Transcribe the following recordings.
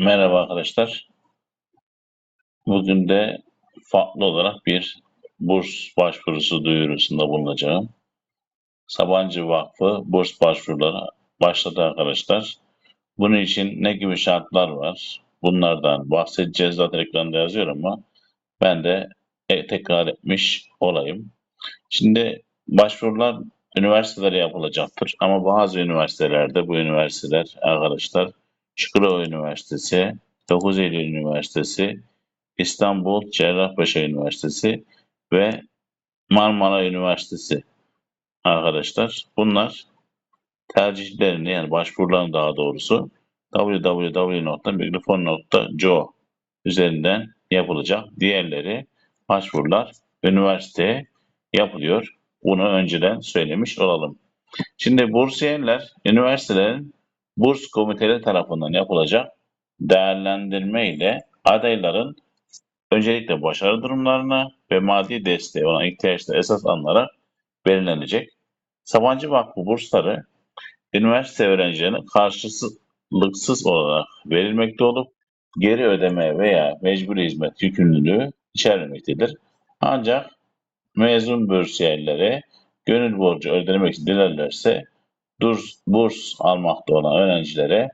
Merhaba arkadaşlar. Bugün de farklı olarak bir burs başvurusu duyurusunda bulunacağım. Sabancı Vakfı burs başvuruları başladı arkadaşlar. Bunun için ne gibi şartlar var? Bunlardan bahsedeceğiz zaten ekranda yazıyor ama ben de e, tekrar etmiş olayım. Şimdi başvurular üniversitelere yapılacaktır ama bazı üniversitelerde bu üniversiteler arkadaşlar Çukurova Üniversitesi, 9 Eylül Üniversitesi, İstanbul Cerrahpaşa Üniversitesi ve Marmara Üniversitesi arkadaşlar. Bunlar tercihlerini yani başvurularını daha doğrusu www.mikrofon.co üzerinden yapılacak. Diğerleri başvurular üniversiteye yapılıyor. Bunu önceden söylemiş olalım. Şimdi bursiyerler üniversitelerin burs komiteleri tarafından yapılacak değerlendirme ile adayların öncelikle başarı durumlarına ve maddi desteğe olan ihtiyaçları esas alınarak belirlenecek. Sabancı Vakfı bursları üniversite öğrencilerine karşılıksız olarak verilmekte olup geri ödeme veya mecburi hizmet yükümlülüğü içermemektedir. Ancak mezun bursiyerlere gönül borcu ödemek dilerlerse burs, burs almakta olan öğrencilere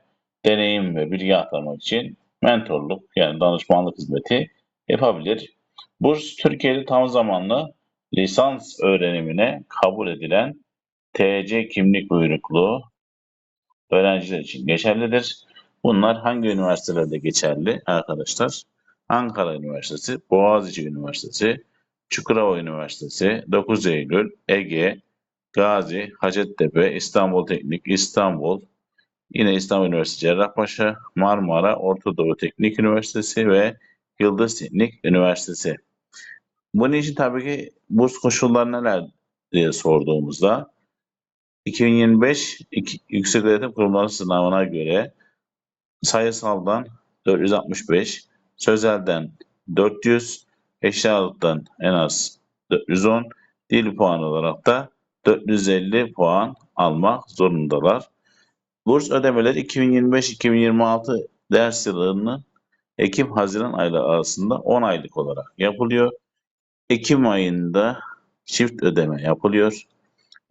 deneyim ve bilgi aktarmak için mentorluk yani danışmanlık hizmeti yapabilir. Burs Türkiye'de tam zamanlı lisans öğrenimine kabul edilen TC kimlik uyruklu öğrenciler için geçerlidir. Bunlar hangi üniversitelerde geçerli arkadaşlar? Ankara Üniversitesi, Boğaziçi Üniversitesi, Çukurova Üniversitesi, 9 Eylül, Ege, Gazi, Hacettepe, İstanbul Teknik, İstanbul, yine İstanbul Üniversitesi Cerrahpaşa, Marmara, Orta Doğu Teknik Üniversitesi ve Yıldız Teknik Üniversitesi. Bunun için tabii ki burs koşulları neler diye sorduğumuzda 2025 iki- Yükseköğretim Kurumları sınavına göre sayısaldan 465, sözelden 400, eşit ağırlıktan en az 410, dil puanı olarak da 450 puan almak zorundalar. Burs ödemeleri 2025-2026 ders yılının Ekim-Haziran ayları arasında 10 aylık olarak yapılıyor. Ekim ayında çift ödeme yapılıyor.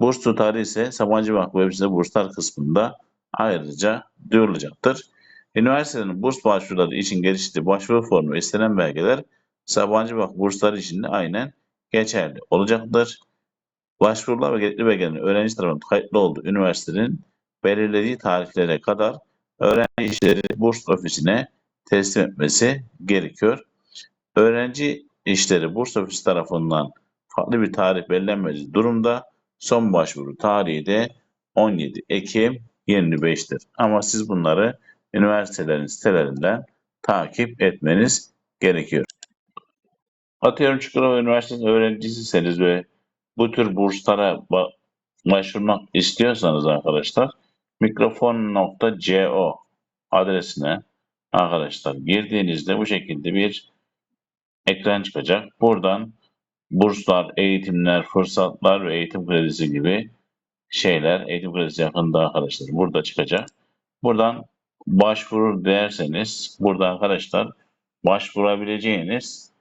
Burs tutarı ise Sabancı Vakfı web sitesi burslar kısmında ayrıca duyurulacaktır. Üniversitenin burs başvuruları için geliştirdiği başvuru formu ve istenen belgeler Sabancı Vakfı bursları için de aynen geçerli olacaktır. Başvurular ve gerekli belgelerin öğrenci tarafından kayıtlı olduğu üniversitenin belirlediği tarihlere kadar öğrenci işleri burs ofisine teslim etmesi gerekiyor. Öğrenci işleri burs ofisi tarafından farklı bir tarih belirlenmediği durumda son başvuru tarihi de 17 Ekim 25'tir. Ama siz bunları üniversitelerin sitelerinden takip etmeniz gerekiyor. Atıyorum Çukurova Üniversitesi öğrencisiseniz ve bu tür burslara ba- başvurmak istiyorsanız arkadaşlar mikrofon.co adresine arkadaşlar girdiğinizde bu şekilde bir ekran çıkacak. Buradan burslar, eğitimler, fırsatlar ve eğitim kredisi gibi şeyler, eğitim kredisi yakında arkadaşlar burada çıkacak. Buradan başvurur derseniz burada arkadaşlar başvurabileceğiniz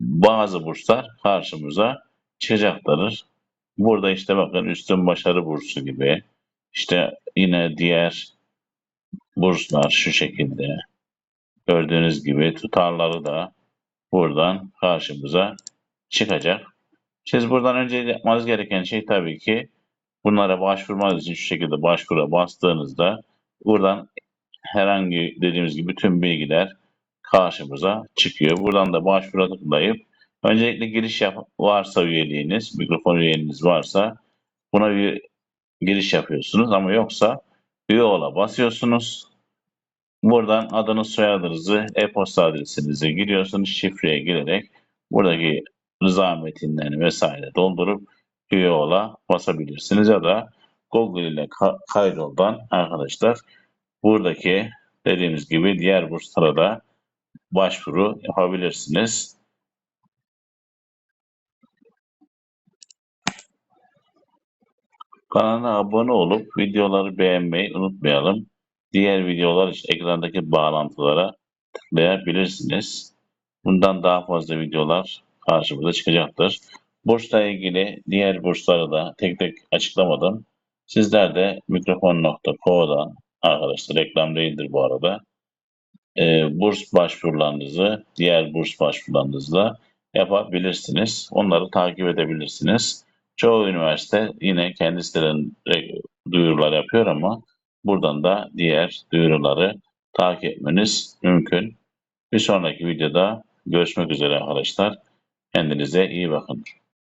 bazı burslar karşımıza çıkacaklardır. Burada işte bakın üstün başarı bursu gibi işte yine diğer burslar şu şekilde gördüğünüz gibi tutarları da buradan karşımıza çıkacak. Siz buradan önce yapmanız gereken şey tabii ki bunlara başvurmanız için şu şekilde başvura bastığınızda buradan herhangi dediğimiz gibi bütün bilgiler karşımıza çıkıyor. Buradan da başvura tıklayıp öncelikle giriş yap varsa üyeliğiniz, mikrofon üyeliğiniz varsa buna bir giriş yapıyorsunuz ama yoksa üye ola basıyorsunuz. Buradan adınız, soyadınızı, e-posta adresinizi giriyorsunuz. Şifreye girerek buradaki rıza metinlerini vesaire doldurup üye ola basabilirsiniz ya da Google ile ka- kaydoldan arkadaşlar buradaki dediğimiz gibi diğer burslara da başvuru yapabilirsiniz. Kanala abone olup videoları beğenmeyi unutmayalım. diğer videolar için ekrandaki bağlantılara tıklayabilirsiniz. Bundan daha fazla videolar karşımıza çıkacaktır. Bursla ilgili diğer bursları da tek tek açıklamadım. Sizler de mikrofon.co'dan arkadaşlar reklam değildir bu arada. e, burs başvurularınızı diğer burs başvurularınızla yapabilirsiniz. Onları takip edebilirsiniz. Çoğu üniversite yine kendi sitelerinde duyurular yapıyor ama buradan da diğer duyuruları takip etmeniz mümkün. Bir sonraki videoda görüşmek üzere arkadaşlar. Kendinize iyi bakın.